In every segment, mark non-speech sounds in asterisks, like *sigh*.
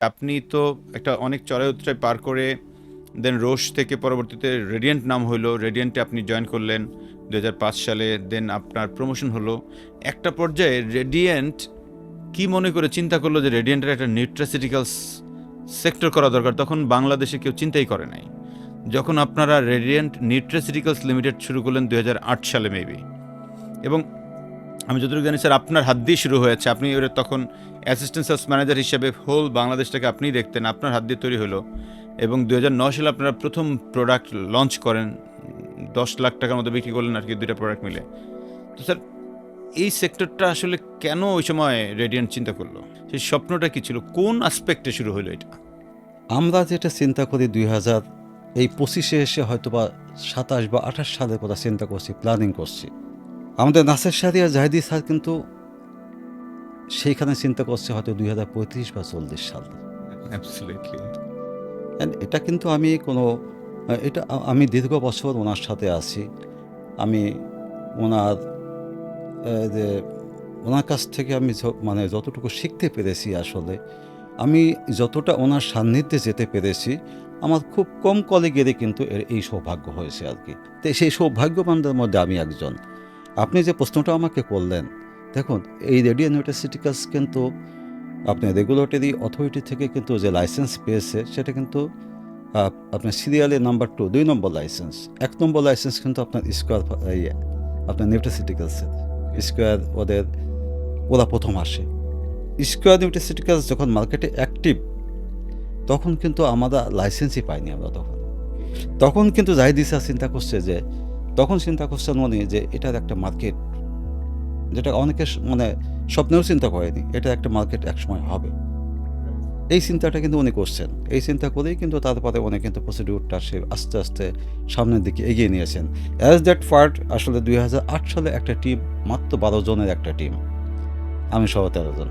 আপনি তো একটা অনেক চড়াই উতরাই পার করে দেন রোশ থেকে পরবর্তীতে রেডিয়েন্ট নাম হলো রেডিয়েন্টে আপনি জয়েন করলেন দু হাজার পাঁচ সালে দেন আপনার প্রমোশন হলো। একটা পর্যায়ে রেডিয়েন্ট কি মনে করে চিন্তা করল যে রেডিয়েন্টের একটা নিউট্রাসিটিক্যালস সেক্টর করা দরকার? তখন বাংলাদেশে কেউ চিন্তাই করে নাই। যখন আপনারা রেডিয়েন্ট নিউট্রাসিটিক্যালস লিমিটেড শুরু করলেন দু হাজার আট সালে মেবি এবং আমি যতটুকু জানি, স্যার, আপনার হাত দিয়ে শুরু হয়েছে। আপনি ওটা তখন অ্যাসিস্ট্যান্ট সেলস ম্যানেজার হিসেবে হোল বাংলাদেশটাকে আপনিই দেখতেন। আপনার হাত দিয়ে তৈরি হলো। এবং দু সালে আপনারা প্রথম প্রোডাক্ট লঞ্চ করেন। দশ লাখ টাকার মতো বিক্রি করলেন আর কি দুইটা প্রোডাক্ট মিলে। তো স্যার, এই সেক্টরটা আসলে কেন ওই সময় রেডিয়েন্ট চিন্তা করল? সেই স্বপ্নটা কী ছিল? কোন আসপেক্টে শুরু হলো এটা? আমরা যেটা চিন্তা করি দুই হাজার এই পঁচিশে এসে হয়তো বা সাতাশ বা আঠাশ সালের কথা চিন্তা করছি প্ল্যানিং করছি। আমাদের নাসের সারি আর জাহিদি স্যার কিন্তু সেইখানে চিন্তা করছে হয়তো দুই হাজার পঁয়ত্রিশ বা চল্লিশ সাল। এটা কিন্তু আমি কোনো এটা আমি দীর্ঘ বছর ওনার সাথে আছি। আমি ওনার যে ওনার কাছ থেকে আমি মানে যতটুকু শিখতে পেরেছি আসলে আমি যতটা ওনার সান্নিধ্যে যেতে পেরেছি আমার খুব কম কলিগেরই কিন্তু এর এই সৌভাগ্য হয়েছে আর কি। তো সেই সৌভাগ্যবানদের মধ্যে আমি একজন। আপনি যে প্রশ্নটা আমাকে করলেন, দেখুন, এই রেডিও নিউটাসিটিক্যালস কিন্তু আপনি রেগুলেটরি অথরিটি থেকে কিন্তু যে লাইসেন্স পেয়েছে, সেটা কিন্তু আপনার সিরিয়ালের নাম্বার টু, দুই নম্বর লাইসেন্স। এক নম্বর লাইসেন্স কিন্তু আপনার স্কোয়ার ইয়ে আপনার নিউটাসিটিক্যালসের স্কোয়ার ওদের ওরা প্রথম আসে। স্কোয়ার নিউটাসিটিক্যালস যখন মার্কেটে অ্যাক্টিভ, তখন কিন্তু আমরা লাইসেন্সই পাইনি আমরা তখন। তখন কিন্তু জাহিদিসা চিন্তা করছে যে তখন চিন্তা করছেন উনি যে এটার একটা মার্কেট যেটা অনেকে মানে স্বপ্নেও চিন্তা করেনি এটা একটা মার্কেট একসময় হবে। এই চিন্তাটা কিন্তু উনি করছেন। এই চিন্তা করেই কিন্তু তারপরে উনি কিন্তু প্রসিডিউরটা সে আস্তে আস্তে সামনের দিকে এগিয়ে নিয়েছেন। অ্যাজ দ্যাট পার্ট আসলে দুই হাজার আট সালে একটা টিম মাত্র বারো জনের একটা টিম আমি সহ তেরো জন।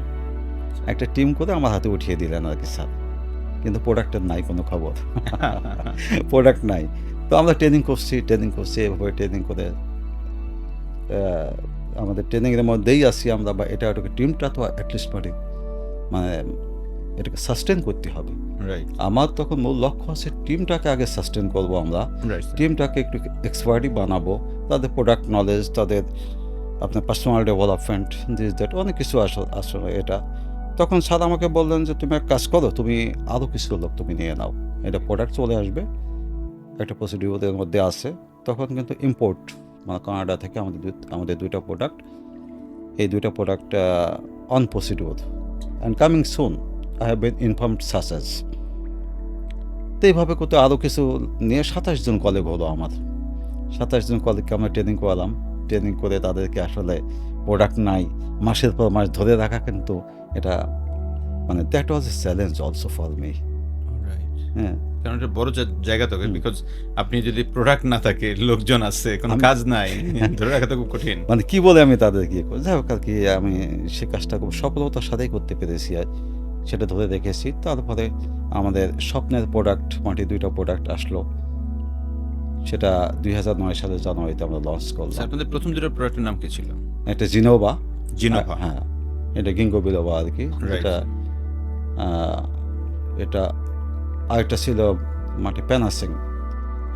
একটা টিম করে আমার হাতে উঠিয়ে দিলেন আর কি স্যার। কিন্তু প্রোডাক্টের নাই কোনো খবর। *laughs* প্রোডাক্ট নাই। তো আমরা ট্রেনিং করছি ট্রেনিং করছি এভাবে ট্রেনিং করে আমাদের ট্রেনিংয়ের মধ্যেই আসি আমরা বা এটা ওটাকে টিমটা তো অ্যাটলিস্ট মানে মানে এটাকে সাস্টেন করতে হবে। রাইট আমার তখন মূল লক্ষ্য আছে টিমটাকে আগে সাস্টেন করব আমরা। টিমটাকে একটু এক্সপার্টই বানাবো। তাদের প্রোডাক্ট নলেজ তাদের আপনার পার্সোনাল ডেভেলপমেন্ট দিস দ্যাট অনেক কিছু আসলে আসলে এটা। তখন স্যার আমাকে বললেন যে তুমি এক কাজ করো তুমি আরও কিছু লোক তুমি নিয়ে নাও। এটা প্রোডাক্ট চলে আসবে। একটা প্রসিডিউরের মধ্যে আছে তখন কিন্তু ইম্পোর্ট মানে কানাডা থেকে আমাদের আমাদের দুইটা প্রোডাক্ট এই দুইটা product on procedure and coming soon I have been informed সাসেস তো এইভাবে করতে আরও কিছু নিয়ে সাতাশ জন কলেগ হলো আমার। সাতাশ জন কলেজকে আমরা ট্রেনিং করালাম। ট্রেনিং করে তাদেরকে আসলে প্রোডাক্ট নাই, মাসের পর মাস ধরে রাখা কিন্তু এটা মানে that was a challenge also for me হ্যাঁ। কারণ এটা বড় জায়গা তো বিকজ আপনি যদি প্রোডাক্ট না থাকে লোকজন আছে কোনো কাজ নাই ধরে রাখা তো খুব কঠিন। মানে কি বলে আমি তাদের গিয়ে যাই হোক আর কি আমি সে কাজটা খুব সফলতার সাথেই করতে পেরেছি আর সেটা ধরে রেখেছি। তারপরে আমাদের স্বপ্নের প্রোডাক্ট মাটি দুইটা প্রোডাক্ট আসলো। সেটা দুই হাজার নয় সালের জানুয়ারিতে আমরা লঞ্চ করলাম। আপনাদের প্রথম দুটো প্রোডাক্টের নাম কি ছিল? একটা জিনোভা জিনোভা হ্যাঁ এটা গিঙ্গো বিলোভা আর কি. এটা এটা আরেকটা ছিল মাটি প্যানাসিং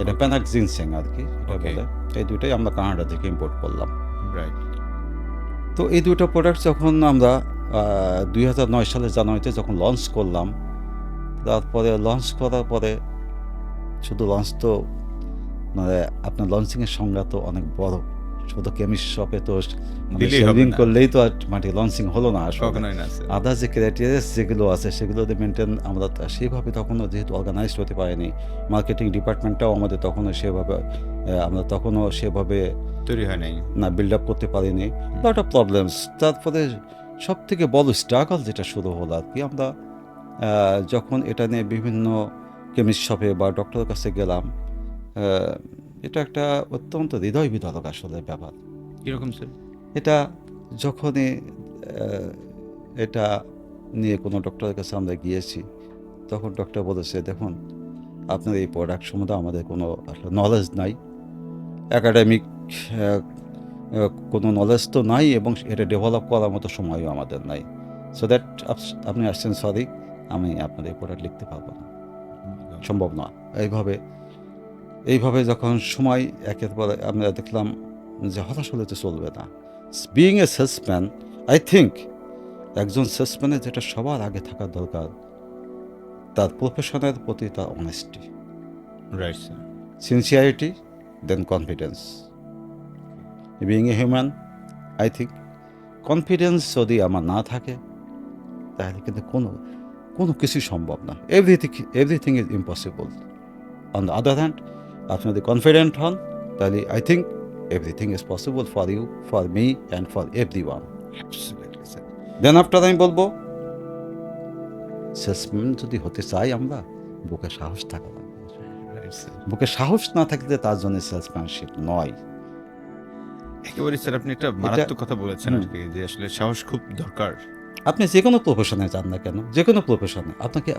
এটা প্যানাক জিনসিং আর কি এটা বলে। এই দুইটাই আমরা কানাডা থেকে ইম্পোর্ট করলাম। রাইট তো এই দুটো প্রোডাক্ট যখন আমরা দুই হাজার নয় সালের জানুয়ারিতে যখন লঞ্চ করলাম তারপরে লঞ্চ করার পরে শুধু লঞ্চ তো মানে আপনার লঞ্চিংয়ের সংজ্ঞা তো অনেক বড়। শুধু কেমিস্ট শপে তো হবে সেভিং করলেই তো আর মাটি লঞ্চিং হলো না আসলে। আদার যে ক্রাইটেরিয়াস যেগুলো আছে সেগুলো মেনটেন আমরা সেইভাবে তখনও যেহেতু অর্গানাইজড হতে পারিনি মার্কেটিং ডিপার্টমেন্টটাও আমাদের তখনও সেভাবে আমরা তখনও সেভাবে তৈরি হয় নাই। না বিল্ড আপ করতে পারিনি। লট অফ প্রবলেমস তারপরে সব থেকে বড় স্ট্রাগল যেটা শুরু হলো আর কি আমরা যখন এটা নিয়ে বিভিন্ন কেমিস্ট শপে বা ডক্টরের কাছে গেলাম এটা একটা অত্যন্ত হৃদয় বিদারক আসলে ব্যাপার। কীরকম স্যার? এটা যখনই এটা নিয়ে কোনো ডক্টরের কাছে আমরা গিয়েছি তখন ডক্টর বলেছে দেখুন আপনার এই প্রোডাক্ট সম্বন্ধে আমাদের কোনো আসলে নলেজ নাই। একাডেমিক কোনো নলেজ তো নাই এবং এটা ডেভেলপ করার মতো সময়ও আমাদের নাই। সো দ্যাট আপনি আসছেন সরি আমি আপনার এই প্রোডাক্ট লিখতে পারব না। সম্ভব না। এইভাবে এইভাবে যখন সময় একের পর আমরা দেখলাম যে হতাশ হলে তো চলবে না। Being a salesman I think একজন সেলসম্যানের যেটা সবার আগে থাকা দরকার তার প্রফেশনের প্রতি তার honesty right sir sincerity then confidence being a human I think confidence যদি আমার না থাকে তাহলে কিন্তু কোনো কোনো কিছুই সম্ভব না। Everything everything is impossible on the other hand আপনি যদি কনফিডেন্ট হন তাহলে I think everything is possible for you for me and for every one then after আমি বলব সেলসম্যান যদি হতে চাই আমরা বুকে সাহস থাকা বুকে সাহস না থাকলে তার জন্য সেলসম্যানশিপ নয়। একেবারে স্যার আপনি একটা মারাত্মক কথা বলেছেন আর কি যে আসলে সাহস খুব দরকার। আপনি যে কোনো প্রফেশনে যান না কেন যে কোনো প্রফেশনে আপনাকে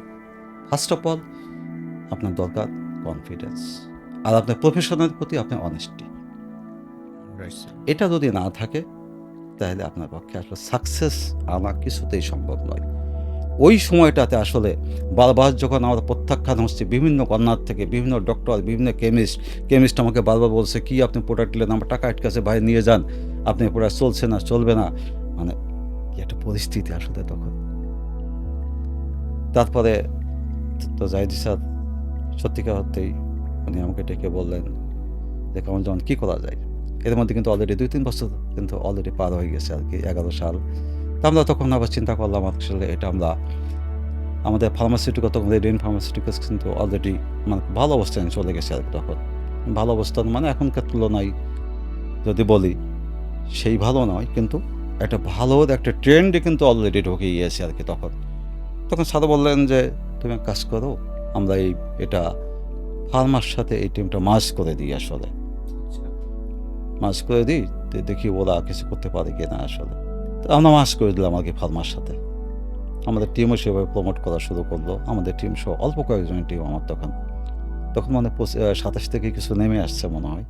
ফার্স্ট অফ অল আপনার দরকার কনফিডেন্স আর আপনার প্রফেশনের প্রতি আপনার অনেস্টি এটা যদি না থাকে তাহলে আপনার পক্ষে আসলে সাকসেস আমার কিছুতেই সম্ভব নয়। ওই সময়টাতে আসলে বারবার যখন আমরা প্রত্যাখ্যান হচ্ছে বিভিন্ন কর্নার থেকে বিভিন্ন ডক্টর বিভিন্ন কেমিস্ট কেমিস্ট আমাকে বারবার বলছে কি আপনি প্রোডাক্ট নিলেন? আমার টাকা আটকাছে ভাই নিয়ে যান। আপনি প্রোডাক্ট চলছে না চলবে না। মানে কি একটা পরিস্থিতি আসলে তখন। তারপরে তো জাহিদি স্যার সত্যিকার অর্থেই উনি আমাকে ডেকে বললেন যে কেমন যেমন কী করা যায়? এর মধ্যে কিন্তু অলরেডি দুই তিন বছর কিন্তু অলরেডি পার হয়ে গেছে আর কি, এগারো সাল। তা আমরা তখন আবার চিন্তা করলাম, আসলে এটা আমরা, আমাদের ফার্মাসিউটিক্যাল তখন রেডিয়ান ফার্মাসিউটিক্যালস কিন্তু অলরেডি মানে ভালো অবস্থানে চলে গেছে আর তখন। ভালো অবস্থান মানে এখনকার তুলনায় যদি বলি, সেই ভালো নয়, কিন্তু একটা ভালো একটা ট্রেন্ডে কিন্তু অলরেডি ঢুকে গিয়েছে আর কি তখন। তখন স্যার বললেন যে, তুমি এক কাজ করো, আমরা এই, এটা ফার্মার সাথে এই টিমটা মার্জ করে দিই আসলে। মাস করে দিই তো দেখি ওরা কিছু করতে পারে কি না আসলে। তো আমরা মাস করে দিলাম আর কি ফার্মার সাথে। আমাদের টিমও সেভাবে প্রমোট করা শুরু করল। আমাদের টিম সহ অল্প কয়েকজনের টিম আমার তখন। তখন মানে সাতাশ থেকে কিছু নেমে আসছে মনে হয়।